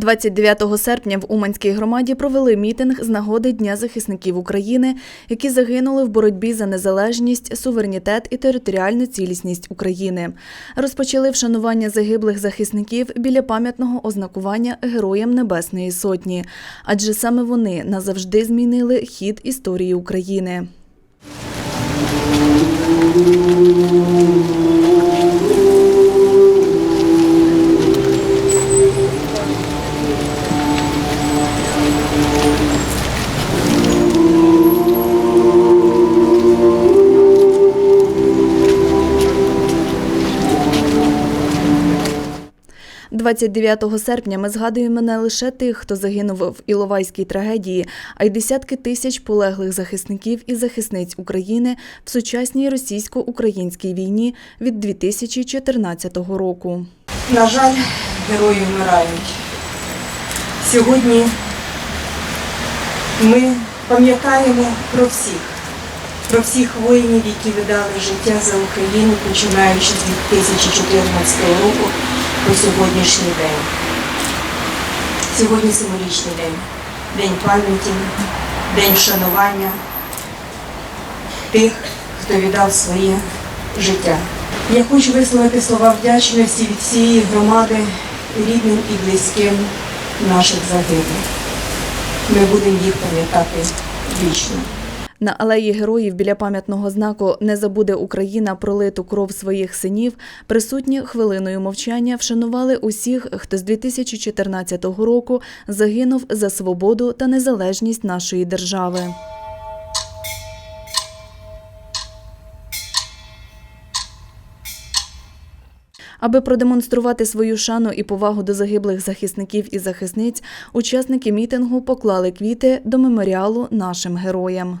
29 серпня в Уманській громаді провели мітинг з нагоди Дня захисників України, які загинули в боротьбі за незалежність, суверенітет і територіальну цілісність України. Розпочали вшанування загиблих захисників біля пам'ятного ознакування Героям Небесної Сотні, адже саме вони назавжди змінили хід історії України. – 29 серпня ми згадуємо не лише тих, хто загинув в Іловайській трагедії, а й десятки тисяч полеглих захисників і захисниць України в сучасній російсько-українській війні від 2014 року. На жаль, герої вмирають. Сьогодні ми пам'ятаємо про всіх, про всіх воїнів, які видали життя за Україну, починаючи з 2014 року по сьогоднішній день. Сьогодні символічний день, день пам'яті, день вшанування тих, хто віддав своє життя. Я хочу висловити слова вдячності від всієї громади рідним і близьким наших загиблих. Ми будемо їх пам'ятати вічно. На алеї героїв біля пам'ятного знаку Не забуде Україна пролиту кров своїх синів. Присутні хвилиною мовчання вшанували усіх, хто з 2014 року загинув за свободу та незалежність нашої держави. Аби продемонструвати свою шану і повагу до загиблих захисників і захисниць, учасники мітингу поклали квіти до меморіалу нашим героям.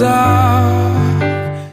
desire